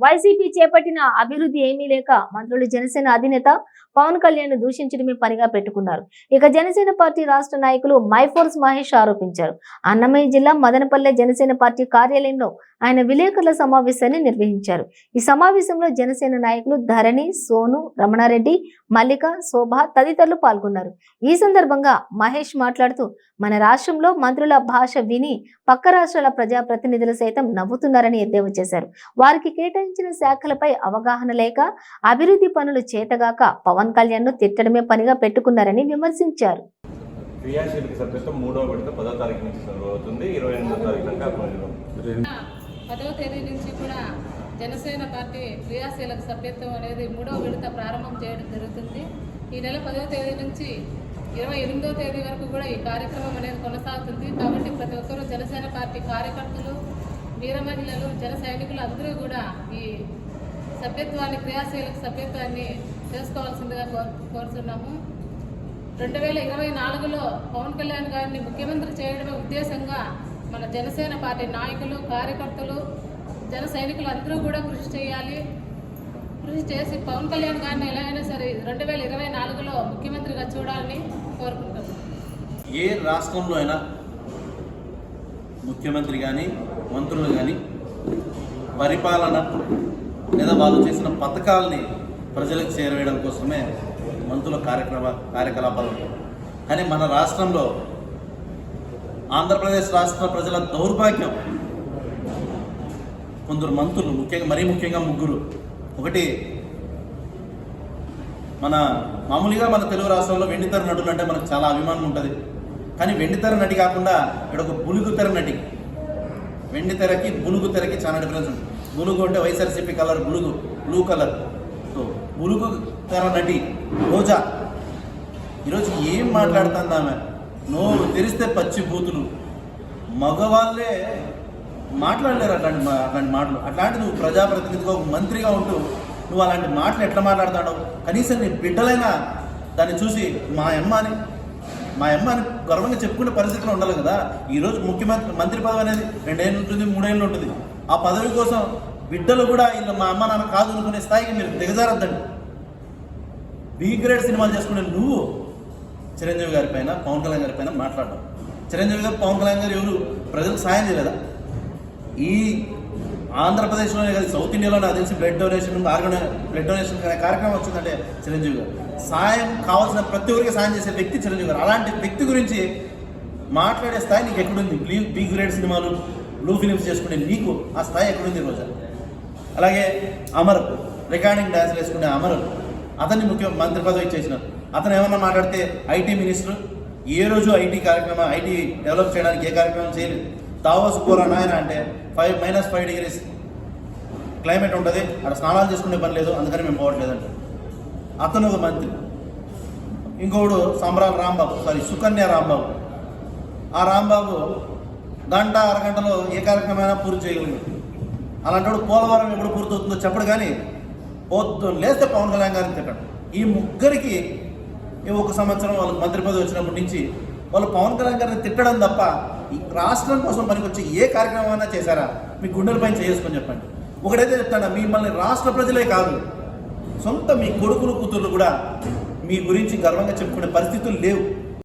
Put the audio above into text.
YCP చేపట్టిన అభివృద్ధి ఏమీ లేక మంత్రులు జనసేన అధినేత పవన్ కళ్యాణ్ దూషించడమే పనిగా పెట్టుకున్నారు. ఇక జనసేన పార్టీ రాష్ట్ర నాయకులు మైఫోర్స్ మహేష్ ఆరోపించారు. అన్నమయ్య జిల్లా మదనపల్లె జనసేన పార్టీ కార్యాలయంలో ఆయన విలేకరుల సమావేశాన్ని నిర్వహించారు. ఈ సమావేశంలో జనసేన నాయకులు ధరణి సోను రమణారెడ్డి మల్లిక శోభ తదితరులు పాల్గొన్నారు. ఈ సందర్భంగా మహేష్ మాట్లాడుతూ మన రాష్ట్రంలో మంత్రుల భాష విని పక్క రాష్ట్రాల ప్రజాప్రతినిధులు సైతం నవ్వుతున్నారని ఎద్దేవా చేశారు. వారికి కేటాయించిన శాఖలపై అవగాహన లేక అభివృద్ధి పనులు చేతగాక పవన్ కళ్యాణ్ను తిట్టడమే పనిగా పెట్టుకున్నారని విమర్శించారు. క్రియాశీలక సభ్యత్వం మూడవ విడత పదో తారీఖు నుంచి జరుగుతుంది. ఇరవై ఎనిమిదో తారీఖు దాకా అమలు పదవ తేదీ నుంచి కూడా జనసేన పార్టీ క్రియాశీలక సభ్యత్వం అనేది మూడవ విడత ప్రారంభం చేయడం జరుగుతుంది. ఈ నెల పదవ తేదీ నుంచి ఇరవై ఎనిమిదవ తేదీ వరకు కూడా ఈ కార్యక్రమం అనేది కొనసాగుతుంది. కాబట్టి ప్రతి ఒక్కరూ జనసేన పార్టీ కార్యకర్తలు వీర మహిళలు జన సైనికులు అందరూ కూడా ఈ సభ్యత్వాన్ని క్రియాశీలక సభ్యత్వాన్ని చేసుకోవాల్సిందిగా కోరు కోరుతున్నాము. రెండు వేల ఇరవై నాలుగులో పవన్ కళ్యాణ్ గారిని ముఖ్యమంత్రి చేయడమే ఉద్దేశంగా మన జనసేన పార్టీ నాయకులు కార్యకర్తలు జన సైనికులు అందరూ కూడా కృషి చేయాలి. కృషి చేసి పవన్ కళ్యాణ్ గారిని ఎలా అయినా సరే రెండు వేల ఇరవై నాలుగులో ముఖ్యమంత్రిగా చూడాలని కోరుకుంటున్నాను ఏ రాష్ట్రంలో అయినా ముఖ్యమంత్రి కానీ మంత్రులు కానీ పరిపాలన లేదా వాళ్ళు చేసిన పథకాలని ప్రజలకు చేరవేయడం కోసమే మంత్రుల కార్యక్రమ కార్యకలాపాలు కానీ మన రాష్ట్రంలో ఆంధ్రప్రదేశ్ రాష్ట్ర ప్రజల దౌర్భాగ్యం కొందరు మంత్రులు ముఖ్యంగా మరీ ముఖ్యంగా ముగ్గురు. ఒకటి మన మామూలుగా మన తెలుగు రాష్ట్రంలో వెండితెర నటులు అంటే మనకు చాలా అభిమానం ఉంటుంది. కానీ వెండితెర నటి కాకుండా ఇక్కడ ఒక బులుగు తెర నటి వెండి తెరకి బులుగు తెరకి చాలా డిఫరెన్స్ ఉంది బులుగు అంటే వైఎస్ఆర్సీపీ కలర్ బులుగు బ్లూ కలర్. సో బులుగు తెర నటి రోజా. ఈరోజు ఏం మాట్లాడుతుంది ఆమె? నోరు తెరిస్తే పచ్చి బూతులు. మగవాళ్ళే మాట్లాడలేరు అట్లాంటి మా- అట్లాంటి మాటలు. అట్లాంటి నువ్వు ప్రజాప్రతినిధిగా ఒక మంత్రిగా ఉంటూ నువ్వు అలాంటి మాటలు ఎట్లా మాట్లాడుతాడో కనీసం నీ బిడ్డలైనా దాన్ని చూసి మా అమ్మ అని మా అమ్మ అని గర్వంగా చెప్పుకునే పరిస్థితిలో ఉండాలి కదా. ఈరోజు ముఖ్యమంత్రి మంత్రి పదవి అనేది రెండేళ్ళు ఉంటుంది మూడేళ్ళు ఉంటుంది. ఆ పదవి కోసం బిడ్డలు కూడా వీళ్ళు మా అమ్మ నాన్న కాదు అనుకునే స్థాయికి మీరు దిగజారద్దండి. బీ గ్రేడ్ సినిమాలు చేసుకునే నువ్వు చిరంజీవి గారి పైన పవన్ కళ్యాణ్ గారి పైన మాట్లాడడం. చిరంజీవి గారు పవన్ కళ్యాణ్ గారు ఎవరు? ప్రజలకు సాయం చేయలేదా? ఈ ఆంధ్రప్రదేశ్లోనే కాదు సౌత్ ఇండియాలో నాకు తెలిసి blood donation organ blood donation అనే కార్యక్రమం వచ్చిందంటే చిరంజీవి గారు. సాయం కావాల్సిన ప్రతి ఒక్కరికి సాయం చేసే వ్యక్తి చిరంజీవి గారు. అలాంటి వ్యక్తి గురించి మాట్లాడే స్థాయి నీకు ఎక్కడుంది? బ్లీ బీ గ్రేడ్ సినిమాలు బ్లూ ఫిలిమ్స్ చేసుకునే నీకు ఆ స్థాయి ఎక్కడుంది రోజా? అలాగే అమర్ రికార్డింగ్ డ్యాన్స్ వేసుకునే అమర్ అతన్ని ముఖ్య మంత్రి పదవి ఇచ్చేసినారు అతను ఏమన్నా మాట్లాడితే ఐటీ మినిస్టర్ ఏ రోజు ఐటీ కార్యక్రమం ఐటీ డెవలప్ చేయడానికి ఏ కార్యక్రమం చేయలేదు. దావోస్ పోరా నాయన అంటే five minus five degrees climate ఉంటుంది. అక్కడ స్నానాలు చేసుకునే పని లేదు అందుకని మేము పోవట్లేదంట. అతను ఒక మంత్రి. ఇంకోడు సంబరాల రాంబాబు సారీ సుకన్య రాంబాబు. ఆ రాంబాబు గంట అరగంటలో ఏ కార్యక్రమమైనా పూర్తి చేయగలిగాడు. అలాంటి పోలవరం ఎప్పుడు పూర్తవుతుందో చెప్పడు కానీ పోతు లేస్తే పవన్ కళ్యాణ్ గారిని తిట్టాడు. ఈ ముగ్గురికి ఒక సంవత్సరం వాళ్ళకి మంత్రి పదవి వచ్చినప్పటి నుంచి వాళ్ళు పవన్ కళ్యాణ్ గారిని తిట్టడం తప్ప రాష్ట్రం కోసం పనికొచ్చి ఏ కార్యక్రమం అయినా చేశారా? మీ గుండెలపై చేసుకొని చెప్పండి. ఒకటైతే చెప్తాను మిమ్మల్ని రాష్ట్ర ప్రజలే కాదు. సొంత మీ కొడుకులు కూతుర్లు కూడా మీ గురించి గర్వంగా చెప్పుకునే పరిస్థితులు లేవు.